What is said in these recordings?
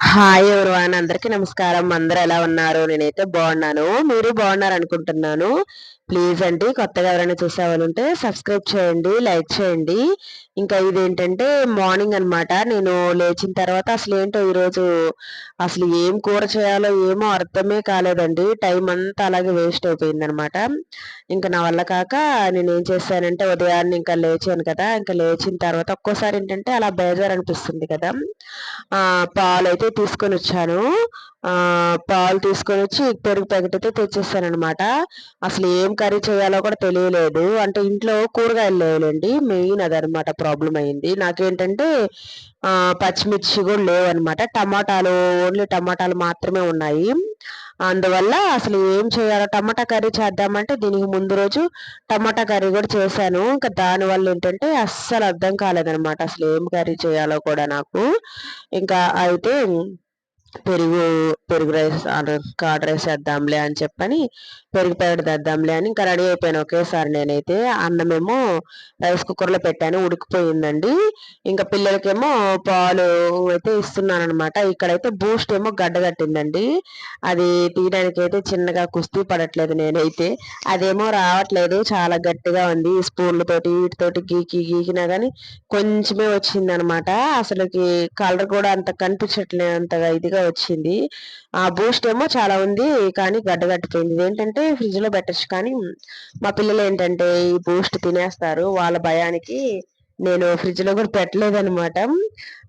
Hi everyone? అందరికీ నమస్కారం. అందరు ఎలా ఉన్నారు? నేనైతే బాగున్నాను. మీరు బాగున్నారు అనుకుంటున్నాను ప్లీజ్ అండి కొత్తగా ఎవరైనా చూసే వాళ్ళు ఉంటే సబ్స్క్రైబ్ చేయండి లైక్ చేయండి. ఇంకా ఇదేంటంటే మార్నింగ్ అనమాట నేను లేచిన తర్వాత అసలు ఏంటో ఈరోజు అసలు ఏం కూర చేయాలో ఏమో అర్థమే కాలేదండి. టైం అంతా అలాగే వేస్ట్ అయిపోయింది అనమాట ఇంకా నా వల్ల కాక నేను ఏం చేశానంటే ఉదయాన్నే ఇంకా లేచాను కదా. ఇంకా లేచిన తర్వాత ఒక్కోసారి ఏంటంటే అలా బేజారు అనిపిస్తుంది కదా. పాలు అయితే తీసుకొని వచ్చాను. పాలు తీసుకొని వచ్చి పెరుగు ప్యాకెట్ అయితే అసలు ఏం కర్రీ చేయాలో కూడా తెలియలేదు. అంటే ఇంట్లో కూరగాయలు లేవులేండి. మెయిన్ అదనమాట ప్రాబ్లం అయింది. నాకేంటంటే పచ్చిమిర్చి కూడా లేవు అనమాట టమాటాలు ఓన్లీ టమాటాలు మాత్రమే ఉన్నాయి. అందువల్ల అసలు ఏం చేయాలో టమాటా కర్రీ చేద్దామంటే దీనికి ముందు రోజు టమాటా కర్రీ కూడా చేశాను. ఇంకా దానివల్ల ఏంటంటే అస్సలు అర్థం కాలేదనమాట అసలు ఏం కర్రీ చేయాలో కూడా నాకు. ఇంకా అయితే పెరుగు పెరుగు రైస్ కర్డ్ రైస్ వేద్దాంలే అని చెప్పని పెరుగు ప్యాకెట్ తెద్దాంలే అని ఇంకా రెడీ అయిపోయాను. ఒకేసారి నేనైతే అన్నమేమో రైస్ కుక్కర్లో పెట్టాను ఉడికిపోయిందండి. ఇంకా పిల్లలకేమో పాలు అయితే ఇస్తున్నాను అనమాట ఇక్కడైతే బూస్ట్ ఏమో గడ్డ కట్టిందండి. అది తీయడానికి అయితే చిన్నగా కుస్తీ పడట్లేదు నేనైతే. అదేమో రావట్లేదు చాలా గట్టిగా ఉంది. స్పూన్లతోటి వీటితోటి గీకి గీకినా కానీ కొంచెమే వచ్చిందనమాట అసలుకి కలర్ కూడా అంత కనిపించట్లేదు అంతగా ఇదిగా వచ్చింది. ఆ బూస్ట్ ఏమో చాలా ఉంది కానీ గడ్డ కట్టిపోయింది ఏంటంటే ఫ్రిడ్జ్లో పెట్టచ్చు కానీ మా పిల్లలు ఏంటంటే ఈ బూస్ట్ తినేస్తారు. వాళ్ళ భయానికి నేను ఫ్రిడ్జ్లో కూడా పెట్టలేదు అనమాట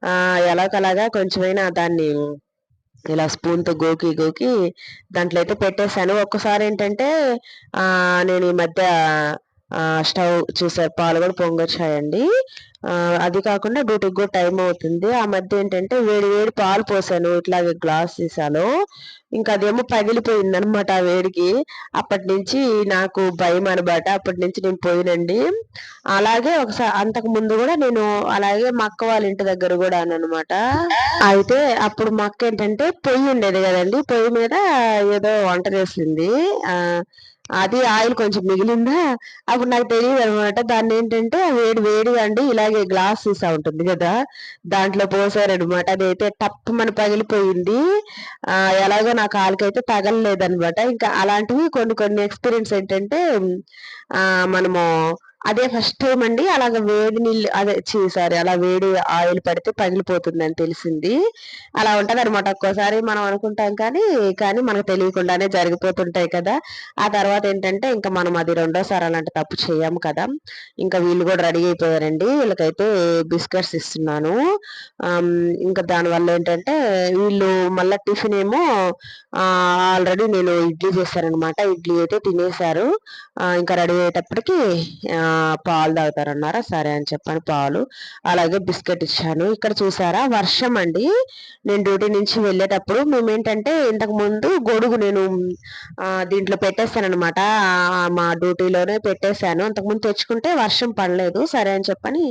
ఆ ఎలాగలాగా కొంచెమైనా దాన్ని ఇలా స్పూన్తో గోకి గోకి దాంట్లో అయితే పెట్టేశాను. ఒక్కసారి ఏంటంటే ఆ నేను ఈ మధ్య స్టవ్ చూసారు పాలు కూడా పొంగొచ్చాయండి. అది కాకుండా డ్యూటీకి కూడా టైం అవుతుంది. ఆ మధ్య ఏంటంటే వేడి వేడి పాలు పోసాను ఇట్లాగే గ్లాస్ సీసాలో ఇంకా అదేమో పగిలిపోయింది అనమాట ఆ వేడికి. అప్పటి నుంచి నాకు భయం అనమాట అప్పటి నుంచి నేను పోయినండి. అలాగే ఒకసారి అంతకు ముందు కూడా నేను అలాగే మా అక్క వాళ్ళ ఇంటి దగ్గర కూడా అనమాట అయితే అప్పుడు మా అక్క ఏంటంటే పొయ్యి ఉండేది కదండి. పొయ్యి మీద ఏదో వంట చేసింది. ఆ అది ఆయిల్ కొంచెం మిగిలిందా? అప్పుడు నాకు తెలియదు అనమాట దాన్ని ఏంటంటే వేడి వేడిగా అండి ఇలాగే గ్లాస్ సీసా ఉంటుంది కదా. దాంట్లో పోసారనమాట అదైతే టప్ మన పగిలిపోయింది. ఆ ఎలాగో నా కాలుకైతే తగలలేదనమాట ఇంకా అలాంటివి కొన్ని కొన్ని ఎక్స్పీరియన్స్ ఏంటంటే ఆ మనము అదే ఫస్ట్ టైం అండి అలాగ వేడి నీళ్ళు అదే సారీ అలా వేడి ఆయిల్ పడితే పగిలిపోతుంది అని తెలిసింది. అలా ఉంటది అనమాట ఒక్కోసారి మనం అనుకుంటాం కానీ కానీ మనకు తెలియకుండానే జరిగిపోతుంటాయి కదా. ఆ తర్వాత ఏంటంటే ఇంకా మనం అది రెండోసారి అలాంటి తప్పు చేయము కదా. ఇంకా వీళ్ళు కూడా రెడీ అయిపోయారండి. వీళ్ళకైతే బిస్కెట్స్ ఇస్తున్నాను. ఇంకా దానివల్ల ఏంటంటే వీళ్ళు మళ్ళీ టిఫిన్ ఏమో ఆల్రెడీ నేను ఇడ్లీ చేశానమాట ఇడ్లీ అయితే తినేశారు. ఇంకా రెడీ అయ్యేటప్పటికి పాలు తాగుతారన్నారా? సరే అని చెప్పాను పాలు అలాగే బిస్కెట్ ఇచ్చాను. ఇక్కడ చూసారా? వర్షం అండి. నేను డ్యూటీ నుంచి వెళ్ళేటప్పుడు మేము ఏంటంటే ఇంతకు ముందు గొడుగు నేను దీంట్లో పెట్టేస్తాను అనమాట మా డ్యూటీలోనే పెట్టేశాను. అంతకుముందు తెచ్చుకుంటే వర్షం పడలేదు. సరే అని చెప్పని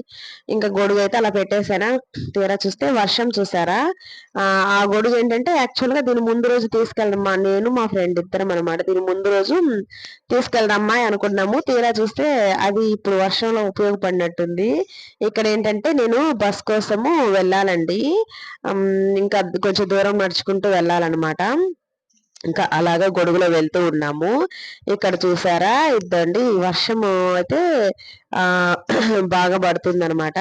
ఇంకా గొడుగు అయితే అలా పెట్టేశాను? తీరా చూస్తే వర్షం చూసారా? ఆ గొడుగు ఏంటంటే యాక్చువల్గా దీని ముందు రోజు తీసుకెళ్దామా? నేను మా ఫ్రెండ్ ఇద్దరం అనమాట దీని ముందు రోజు తీసుకెళ్దామా అనుకున్నాము. తీరా చూస్తే అది ఇప్పుడు వర్షంలో ఉపయోగపడినట్టుంది. ఇక్కడ ఏంటంటే నేను బస్ కోసము వెళ్ళాలండి. ఇంకా కొంచెం దూరం నడుచుకుంటూ వెళ్ళాలన్నమాట. ఇంకా అలాగా గొడుగులో వెళ్తూ ఉన్నాము. ఇక్కడ చూసారా? ఇద్దండి వర్షము అయితే బాగా పడుతుంది అనమాట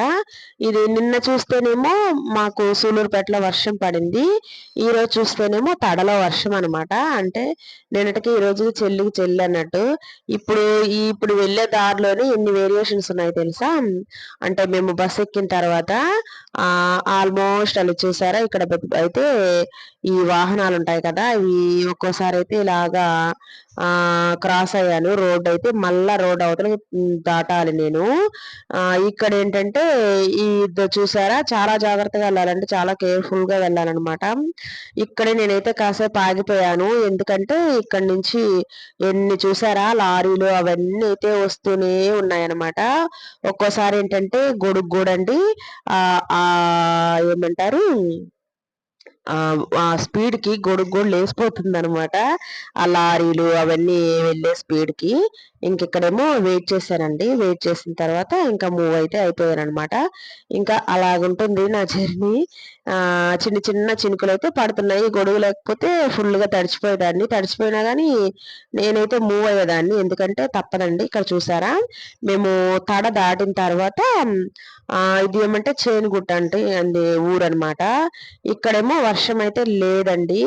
ఇది నిన్న చూస్తేనేమో మాకు సూలూరుపేటలో వర్షం పడింది. ఈరోజు చూస్తేనేమో తడలో వర్షం అనమాట అంటే నిన్నటికి ఈరోజు చెల్లికి చెల్లి అన్నట్టు. ఇప్పుడు ఇప్పుడు వెళ్ళే దారిలోనే ఎన్ని వేరియేషన్స్ ఉన్నాయో తెలుసా? అంటే మేము బస్ ఎక్కిన తర్వాత ఆ ఆల్మోస్ట్ అలా చూసారా? ఇక్కడ అయితే ఈ వాహనాలు ఉంటాయి కదా ఇవి ఒక్కోసారి అయితే ఇలాగా క్రాస్ అయ్యాను. రోడ్ అయితే మళ్ళా రోడ్ అవతల దాటాలి నేను. ఆ ఇక్కడ ఏంటంటే ఈ చూసారా? చాలా జాగ్రత్తగా వెళ్ళాలంటే చాలా కేర్ఫుల్గా వెళ్ళాలన్నమాట. ఇక్కడే నేనైతే కాసేపు ఆగిపోయాను. ఎందుకంటే ఇక్కడ నుంచి ఎన్ని చూసారా? లారీలు అవన్నీ అయితే వస్తూనే ఉన్నాయన్నమాట. ఒక్కోసారి ఏంటంటే గొడుగు గూడండి. ఆ ఏమంటారు? ఆ స్పీడ్కి గొడుగు కూడా లేసిపోతుంది అనమాట ఆ లారీలు అవన్నీ వెళ్ళే స్పీడ్కి. ఇంక ఇక్కడేమో వెయిట్ చేశానండి వెయిట్ చేసిన తర్వాత ఇంకా మూవ్ అయితే అయిపోయారనమాట అనమాట ఇంకా అలాగుంటుంది నా జర్నీ ఆ చిన్న చిన్న చినుకులు అయితే పడుతున్నాయి. గొడుగు లేకపోతే ఫుల్గా తడిచిపోయేదాన్ని. తడిచిపోయినా గానీ నేనైతే మూవ్ అయ్యేదాన్ని. ఎందుకంటే తప్పదండి. ఇక్కడ చూసారా? మేము తడ దాటిన తర్వాత ఆ ఇది ఏమంటే చేనుగుట్ట అంటే ఊరు ఊరనమాట ఇక్కడేమో వర్షం వర్షం అయితే లేదండి.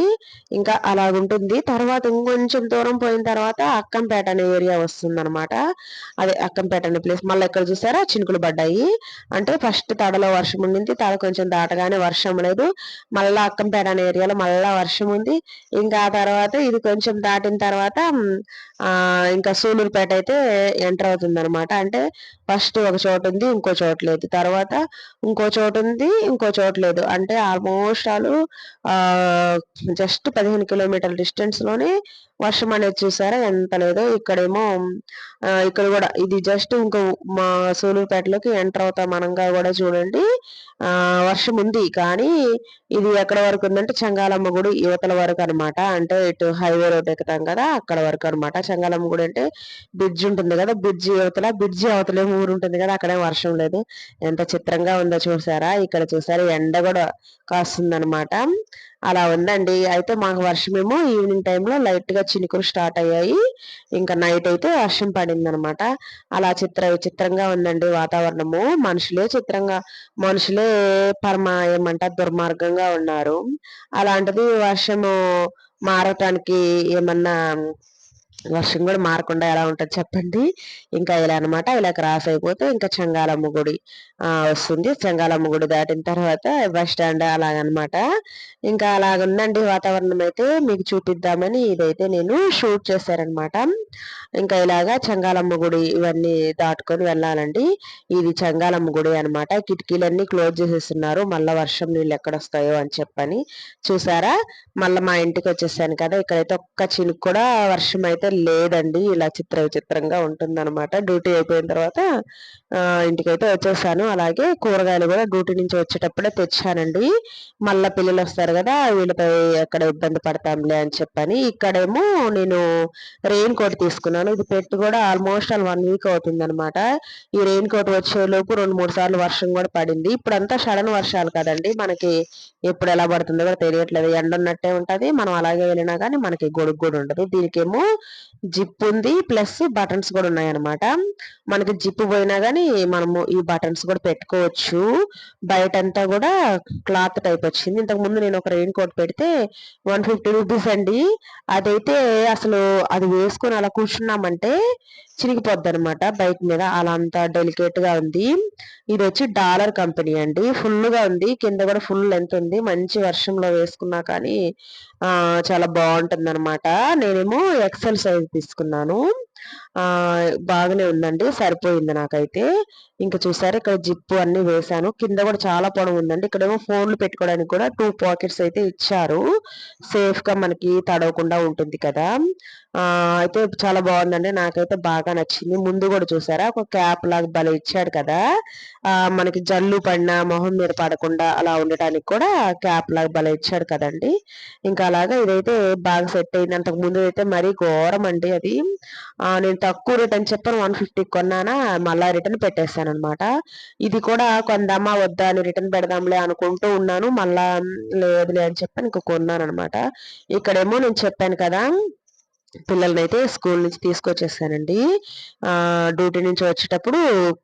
ఇంకా అలాగుంటుంది. తర్వాత ఇంకొంచెం దూరం పోయిన తర్వాత అక్కంపేట అనే ఏరియా వస్తుంది అనమాట అదే అక్కంపేట అనే ప్లేస్ మళ్ళీ ఇక్కడ చూసారా? చినుకులు పడ్డాయి. అంటే ఫస్ట్ తడలో వర్షం ఉండింది. తడ కొంచెం దాటగానే వర్షం లేదు. మళ్ళా అక్కంపేట అనే ఏరియాలో మళ్ళా వర్షం ఉంది. ఇంకా ఆ తర్వాత ఇది కొంచెం దాటిన తర్వాత ఇంకా సూలూరుపేట అయితే ఎంటర్ అవుతుంది అనమాట అంటే ఫస్ట్ ఒక చోట ఉంది ఇంకో చోట లేదు. తర్వాత ఇంకో చోటు ఉంది ఇంకో చోటు లేదు. అంటే ఆల్మోస్ట్ ఆల్ జస్ట్ పదిహేను కిలోమీటర్ల డిస్టెన్స్లోనే వర్షం అనేది చూసారా? ఎంత లేదో ఇక్కడేమో ఇక్కడ కూడా ఇది జస్ట్ ఇంకో మా సూలూరుపేటలోకి ఎంటర్ అవుతాం మనంగా కూడా చూడండి. వర్షం ఉంది కానీ ఇది ఎక్కడ వరకు ఉందంటే చంగాలమ్మ గుడి యువతల వరకు అనమాట అంటే ఇటు హైవే రోడ్ ఎక్కుతాం కదా అక్కడ వరకు అనమాట చంగాలమ్మ గుడి అంటే బ్రిడ్జ్ ఉంటుంది కదా బ్రిడ్జ్ యువతల బ్రిడ్జ్ అవతలే ఊరు ఉంటుంది కదా అక్కడే వర్షం లేదు. ఎంత చిత్రంగా ఉందో చూసారా? ఇక్కడ చూసారా ఎండ కూడా కాస్తుంది అనమాట అలా ఉందండి. అయితే మాకు వర్షమేమో ఈవినింగ్ టైంలో లైట్గా చినుకులు స్టార్ట్ అయ్యాయి. ఇంకా నైట్ అయితే వర్షం పడింది అనమాట అలా చిత్ర విచిత్రంగా ఉందండి వాతావరణము. మనుషులే చిత్రంగా మనుషులే పరమ ఏమంట దుర్మార్గంగా ఉన్నారు. అలాంటిది వర్షము మారటానికి ఏమన్నా వర్షం కూడా మారకుండా ఎలా ఉంటుంది చెప్పండి. ఇంకా ఇలా అనమాట ఇలా క్రాస్ అయిపోతే ఇంకా చంగాలమ్మ గుడి వస్తుంది. చెంగాలమ్మ గుడి దాటిన తర్వాత బస్ స్టాండ్ అలాగనమాట. ఇంకా అలాగుందండి వాతావరణం అయితే. మీకు చూపిద్దామని ఇదైతే నేను షూట్ చేశారనమాట. ఇంకా ఇలాగా చంగాలమ్మ గుడి ఇవన్నీ దాటుకొని వెళ్ళాలండి. ఇది చెంగాలమ్మ గుడి అనమాట కిటికీలన్నీ క్లోజ్ చేసేస్తున్నారు. మళ్ళీ వర్షం నీళ్ళు ఎక్కడ వస్తాయో అని చెప్పని. చూసారా? మళ్ళీ మా ఇంటికి వచ్చేసాను కదా. ఇక్కడైతే ఒక్క చినుకు కూడా వర్షం అయితే లేదండి. ఇలా చిత్ర విచిత్రంగా ఉంటుంది అనమాట డ్యూటీ అయిపోయిన తర్వాత ఇంటికైతే వచ్చేసాను. అలాగే కూరగాయలు కూడా డ్యూటీ నుంచి వచ్చేటప్పుడే తెచ్చానండి. మళ్ళీ పిల్లలు వస్తారు కదా వీళ్ళపై ఎక్కడ ఇబ్బంది పడతాంలే అని చెప్పని ఇక్కడేమో నేను రెయిన్ కోట్ తీసుకున్నాను. ఇది పెట్టి కూడా ఆల్మోస్ట్ ఆల్ వన్ వీక్ అవుతుందనమాట ఈ రెయిన్ కోట్ వచ్చేలోపు రెండు మూడు సార్లు వర్షం కూడా పడింది. ఇప్పుడంతా సడన్ వర్షాలు కదండి. మనకి ఎప్పుడు ఎలా పడుతుందో కూడా తెలియట్లేదు. ఎండ ఉన్నట్టే ఉంటది. మనం అలాగే వెళ్ళినా కానీ మనకి గొడుగు కూడా ఉండదు. దీనికేమో జిప్ ఉంది ప్లస్ బటన్స్ కూడా ఉన్నాయన్నమాట. మనకి జిప్ పోయినా కానీ మనము ఈ బటన్స్ కూడా పెట్టుకోవచ్చు. బయట అంతా కూడా క్లాత్ టైప్ వచ్చింది. ఇంతకుముందు నేను ఒక రెయిన్ కోట్ పెడితే వన్ ఫిఫ్టీ రూపీస్ అండి. అదైతే అసలు అది వేసుకొని అలా కూర్చున్నామంటే చిరిగిపోద్ది అనమాట బైక్ మీద. అలా అంత డెలికేట్గా ఉంది. ఇది వచ్చి డాలర్ కంపెనీ అండి. ఫుల్గా ఉంది. కింద కూడా ఫుల్ లెంత్ ఉంది. మంచి వర్షంలో వేసుకున్నా కానీ ఆ చాలా బాగుంటుంది అనమాట నేనేమో ఎక్సెల్ సైజ్ తీసుకున్నాను. బాగానే ఉందండి సరిపోయింది నాకైతే. ఇంకా చూసారు ఇక్కడ జిప్పు అన్ని వేసాను కింద కూడా చాలా పొడవు ఉందండి. ఇక్కడేమో ఫోన్లు పెట్టుకోవడానికి కూడా టూ పాకెట్స్ అయితే ఇచ్చారు. సేఫ్గా మనకి తడవకుండా ఉంటుంది కదా. ఆ అయితే చాలా బాగుందండి. నాకైతే బాగా నచ్చింది. ముందు కూడా చూసారా ఒక క్యాప్ లాగా భలే ఇచ్చాడు కదా. ఆ మనకి జల్లు పడినా మొహం మీద పడకుండా అలా ఉండటానికి కూడా క్యాప్ లాగా భలే ఇచ్చాడు కదండి. ఇంకా అలాగా ఇదైతే బాగా సెట్ అయింది. అంతకు ముందు అయితే మరీ ఘోరం అండి అది. ఆ నేను తక్కువ రేట్ అని చెప్పని వన్ ఫిఫ్టీ కొన్నానా మళ్ళా రిటర్న్ పెట్టేశాను అనమాట ఇది కూడా కొందామా వద్దా అని రిటర్న్ పెడదాంలే అనుకుంటూ ఉన్నాను మళ్ళా లేదులే అని చెప్పి ఇంక కొన్నాను అనమాట ఇక్కడేమో నేను చెప్పాను కదా పిల్లల్ని అయితే స్కూల్ నుంచి తీసుకొచ్చేసానండి. డ్యూటీ నుంచి వచ్చేటప్పుడు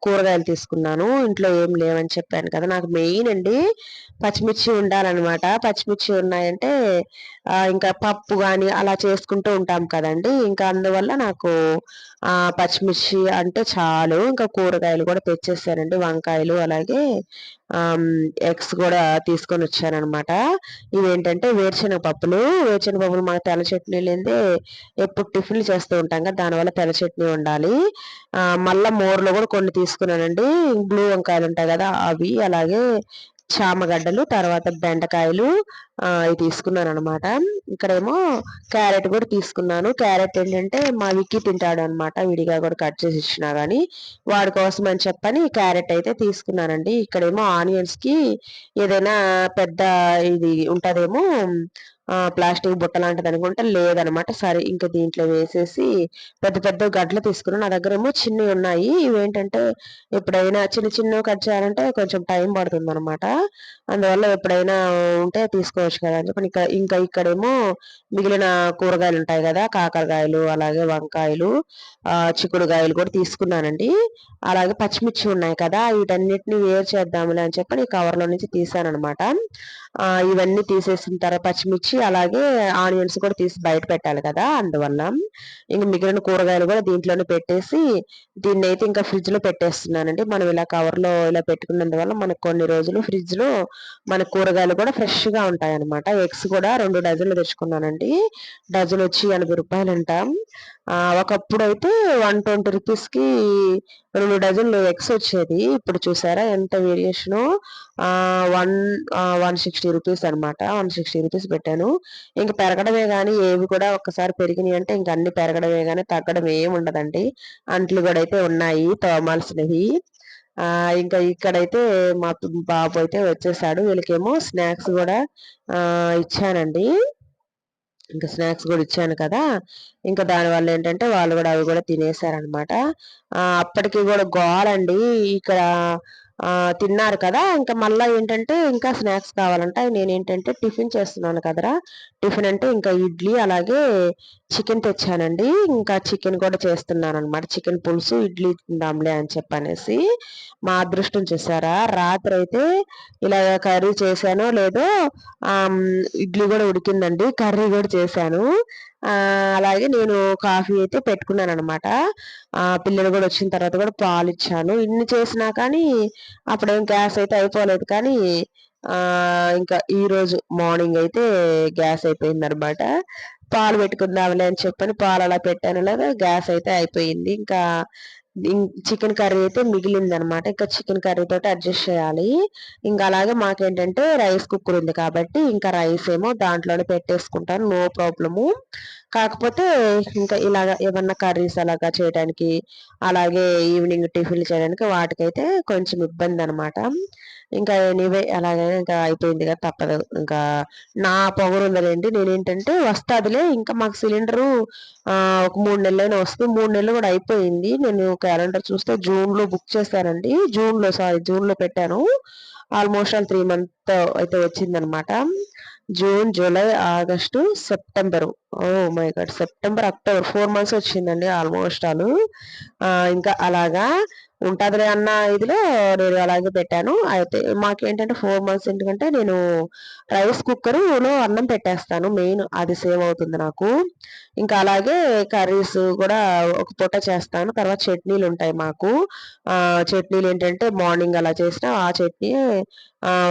కూరగాయలు తీసుకున్నాను ఇంట్లో ఏం లేవని చెప్పాను కదా నాకు మెయిన్ అండి పచ్చిమిర్చి ఉండాలన్నమాట. పచ్చిమిర్చి ఉన్నాయంటే ఇంకా పప్పు కానీ అలా చేసుకుంటూ ఉంటాం కదండి. ఇంకా అందువల్ల నాకు పచ్చిమిర్చి అంటే చాలు. ఇంకా కూరగాయలు కూడా తెచ్చేసానండి. వంకాయలు అలాగే ఎగ్స్ కూడా తీసుకొని వచ్చానమాట ఇవేంటంటే వేరుశనగ పప్పులు వేరుశనగ పప్పులు మాకు తెల్ల చట్నీ లేదే ఎప్పుడు టిఫిన్లు చేస్తూ ఉంటాం కదా దానివల్ల తెల్ల చట్నీ ఉండాలి. మళ్ళా మోర్లో కూడా కొన్ని తీసుకున్నానండి. బ్లూ వంకాయలు ఉంటాయి కదా అవి అలాగే చామగడ్డలు తర్వాత బెండకాయలు ఇవి తీసుకున్నాను అనమాట ఇక్కడేమో క్యారెట్ కూడా తీసుకున్నాను. క్యారెట్ ఏంటంటే మా విక్కి తింటాడు అనమాట విడిగా కూడా కట్ చేసి ఇచ్చినా కానీ వాడి కోసం అని చెప్పని క్యారెట్ అయితే తీసుకున్నానండి. ఇక్కడేమో ఆనియన్స్కి ఏదైనా పెద్ద ఇది ఉంటదేమో ప్లాస్టిక్ బుట్ట లాంటిది అనుకుంటే లేదనమాట. సరే ఇంకా దీంట్లో వేసేసి పెద్ద పెద్ద గడ్డలు తీసుకున్నాను నా దగ్గర ఏమో చిన్నవి ఉన్నాయి. ఇవేంటంటే ఎప్పుడైనా చిన్న చిన్నవి కట్ చేయాలంటే కొంచెం టైం పడుతుంది అనమాట అందువల్ల ఎప్పుడైనా ఉంటే తీసుకోవచ్చు కదా అని చెప్పి. ఇంకా ఇంకా ఇక్కడేమో మిగిలిన కూరగాయలు ఉంటాయి కదా కాకరకాయలు అలాగే వంకాయలు చిక్కుడుకాయలు కూడా తీసుకున్నానండి. అలాగే పచ్చిమిర్చి ఉన్నాయి కదా వీటన్నిటిని వేరు చేద్దాములే అని చెప్పి కవర్లో నుంచి తీసాను అనమాట ఇవన్నీ తీసేసిన తర్వాత పచ్చిమిర్చి అలాగే ఆనియన్స్ కూడా తీసి బయట పెట్టాలి కదా అందువల్ల. ఇంక మిగిలిన కూరగాయలు కూడా దీంట్లోనే పెట్టేసి దీన్ని అయితే ఇంకా ఫ్రిడ్జ్లో పెట్టేస్తున్నానండి. మనం ఇలా కవర్లో ఇలా పెట్టుకున్నందువల్ల మనకు కొన్ని రోజులు ఫ్రిడ్జ్లో మన కూరగాయలు కూడా ఫ్రెష్గా ఉంటాయి అనమాట ఎగ్స్ కూడా రెండు డజన్లు తెచ్చుకున్నానండి. డజన్ వచ్చి ఎనభై రూపాయలు అంటాం ఒకప్పుడు అయితే వన్ ట్వంటీ రూపీస్కి రెండు డజన్లు ఎగ్స్ వచ్చేది. ఇప్పుడు చూసారా ఎంత variation? One one sixty rupees అనమాట వన్ సిక్స్టీ రూపీస్ పెట్టాను. ఇంకా పెరగడమే కానీ ఏవి కూడా ఒక్కసారి పెరిగినాయి అంటే ఇంక అన్ని పెరగడమే కానీ తగ్గడం ఏమి ఉండదండి. అంట్లు కూడా అయితే ఉన్నాయి తోమాల్సినవి ఇంకా ఇక్కడైతే మా బాబు అయితే వచ్చేసాడు. వీళ్ళకేమో స్నాక్స్ కూడా ఇచ్చానండి. ఇంకా స్నాక్స్ కూడా ఇచ్చాను కదా. ఇంకా దానివల్ల ఏంటంటే వాళ్ళు కూడా అవి కూడా తినేసారనమాట అప్పటికి కూడా గోలండి. ఇక్కడ తిన్నారు కదా. ఇంకా మళ్ళీ ఏంటంటే ఇంకా స్నాక్స్ కావాలంట. నేను ఏంటంటే టిఫిన్ చేస్తున్నాను కదరా. టిఫిన్ అంటే ఇంకా ఇడ్లీ అలాగే చికెన్ తెచ్చానండి. ఇంకా చికెన్ కూడా చేస్తున్నాను అనమాట చికెన్ పులుసు ఇడ్లీ తిందాంలే అని చెప్పనేసి మా అదృష్టం చూసారా? రాత్రి అయితే ఇలా కర్రీ చేశానో లేదో ఇడ్లీ కూడా ఉడికిందండి. కర్రీ కూడా చేశాను. అలాగే నేను కాఫీ అయితే పెట్టుకున్నాను అనమాట పిల్లలు కూడా వచ్చిన తర్వాత కూడా పాలు ఇచ్చాను. ఇన్ని చేసినా కానీ అప్పుడేం గ్యాస్ అయితే అయిపోలేదు కానీ ఇంకా ఈ రోజు మార్నింగ్ అయితే గ్యాస్ అయిపోయింది అనమాట పాలు పెట్టుకుందాంలే అని చెప్పని పాలు అలా పెట్టాను. లేదా గ్యాస్ అయితే అయిపోయింది. ఇంకా చికెన్ కర్రీ అయితే మిగిలింది అనమాట ఇంకా చికెన్ కర్రీ తోటి అడ్జస్ట్ చేయాలి. ఇంకా అలాగే మాకేంటంటే రైస్ కుక్కర్ ఉంది కాబట్టి ఇంకా రైస్ ఏమో దాంట్లోనే పెట్టేసుకుంటాను. No problem. కాకపోతే ఇంకా ఇలాగ ఏమన్నా కర్రీస్ అలాగా చేయడానికి అలాగే ఈవినింగ్ టిఫిన్లు చేయడానికి వాటికైతే కొంచెం ఇబ్బంది అనమాట ఇంకా ఎనీవే అలాగే ఇంకా అయిపోయింది కదా తప్పదు. ఇంకా నా పొగరు ఉందలేండి నేనేంటంటే వస్తాదిలే ఇంకా మాకు సిలిండరు ఒక మూడు నెలలైనా వస్తుంది. మూడు నెలలు కూడా అయిపోయింది. నేను క్యాలెండర్ చూస్తే జూన్లో బుక్ చేశానండి. జూన్లో సారీ జూన్లో పెట్టాను. ఆల్మోస్ట్ ఆల్ త్రీ మంత్ అయితే వచ్చిందనమాట June July August September. Oh my God September October. Four months వచ్చిందండి ఆల్మోస్ట్ ఆల్. ఇంకా అలాగా ఉంటుందిలే అన్న ఇదిలో నేను అలాగే పెట్టాను. అయితే మాకేంటంటే ఫోర్ మంత్స్ ఎందుకంటే నేను రైస్ కుక్కర్లో అన్నం పెట్టేస్తాను మెయిన్ అది సేవ్ అవుతుంది నాకు. ఇంకా అలాగే కర్రీస్ కూడా ఒక పూట చేస్తాను. తర్వాత చట్నీలు ఉంటాయి మాకు. చట్నీలు ఏంటంటే మార్నింగ్ అలా చేసిన ఆ చట్నీ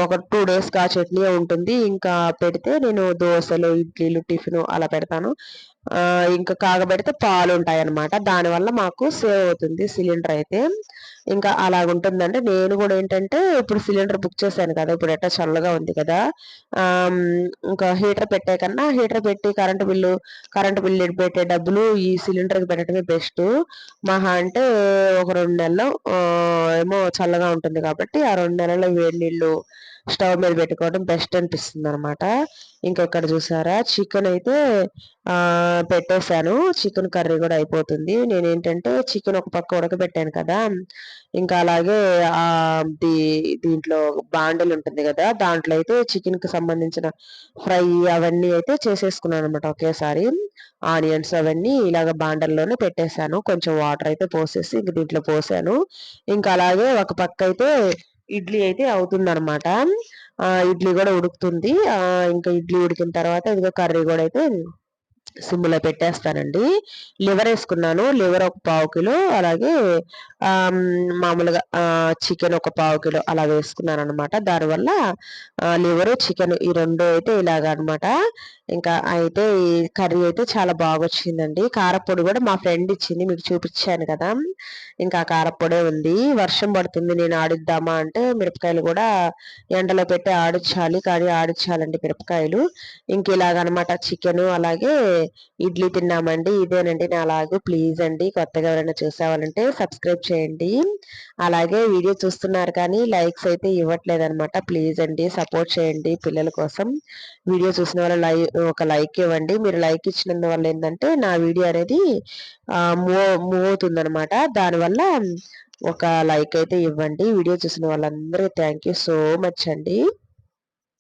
ఒక టూ డేస్కి ఆ చట్నీ ఉంటుంది. ఇంకా పెడితే నేను దోశలు ఇడ్లీలు టిఫిన్ అలా పెడతాను. ఇంకా కాగబెడితే పాలు ఉంటాయి అనమాట దానివల్ల మాకు సేవ్ అవుతుంది సిలిండర్ అయితే. ఇంకా అలాగుంటుందంటే నేను కూడా ఏంటంటే ఇప్పుడు సిలిండర్ బుక్ చేశాను కదా ఇప్పుడు ఎట్టా చల్లగా ఉంది కదా ఇంకా హీటర్ పెట్టే కన్నా హీటర్ పెట్టి కరెంటు బిల్లు కరెంటు బిల్లు పెట్టే డబ్బులు ఈ సిలిండర్కి పెట్టడమే బెస్ట్. మహా అంటే ఒక రెండు నెలలు ఏమో చల్లగా ఉంటుంది కాబట్టి ఆ రెండు నెలల్లో వేడి నీళ్ళు స్టవ్ మీద పెట్టుకోవడం బెస్ట్ అనిపిస్తుంది అనమాట ఇంకా చూసారా? చికెన్ అయితే పెట్టేశాను. చికెన్ కర్రీ కూడా అయిపోతుంది. నేను ఏంటంటే చికెన్ ఒక పక్క ఉడకబెట్టాను కదా. ఇంకా అలాగే ఆ దీ దీంట్లో బాండలు ఉంటుంది కదా దాంట్లో అయితే చికెన్కి సంబంధించిన ఫ్రై అవన్నీ అయితే చేసేసుకున్నాను అనమాట ఒకేసారి. ఆనియన్స్ అవన్నీ ఇలాగ బాండల్లోనే పెట్టేశాను. కొంచెం వాటర్ అయితే పోసేసి ఇంక దీంట్లో పోసాను. ఇంకా అలాగే ఒక పక్క అయితే ఇడ్లీ అయితే అవుతుంది అనమాట ఇడ్లీ కూడా ఉడుకుతుంది. ఇంకా ఇడ్లీ ఉడికిన తర్వాత ఇదిగో కర్రీ కూడా అయితే సిమ్లో పెట్టేస్తానండి. లివర్ వేసుకున్నాను. లివర్ ఒక పావు కిలో అలాగే మామూలుగా చికెన్ ఒక పావు కిలో అలా వేసుకున్నాను అనమాట దానివల్ల లివరు చికెన్ ఈ రెండు అయితే ఇలాగ అనమాట ఇంకా అయితే ఈ కర్రీ అయితే చాలా బాగా వచ్చిందండి కారపొడి కూడా మా ఫ్రెండ్ ఇచ్చింది మీకు చూపించాను కదా. ఇంకా కారపొడే ఉంది. వర్షం పడుతుంది నేను ఆడిద్దామా అంటే మిరపకాయలు కూడా ఎండలో పెట్టి ఆడించాలి కానీ ఆడించాలండి మిరపకాయలు. ఇంక ఇలాగనమాట చికెన్ అలాగే ఇడ్లీ తిన్నామండి ఇదేనండి నా అలాగే ప్లీజ్ అండి కొత్తగా ఎవరైనా చూసేవాళ్ళంటే సబ్స్క్రైబ్ చేయండి. అలాగే వీడియో చూస్తున్నారు కానీ లైక్స్ అయితే ఇవ్వట్లేదు అనమాట ప్లీజ్ అండి సపోర్ట్ చేయండి పిల్లల కోసం. వీడియో చూసిన వాళ్ళు లై ఒక లైక్ ఇవ్వండి. మీరు లైక్ ఇచ్చినందువల్ల ఏంటంటే నా వీడియో అనేది మూవ్ మూవ్ అవుతుంది అనమాట దానివల్ల ఒక లైక్ అయితే ఇవ్వండి. వీడియో చూసిన వాళ్ళందరూ థ్యాంక్ యూ సో మచ్ అండి.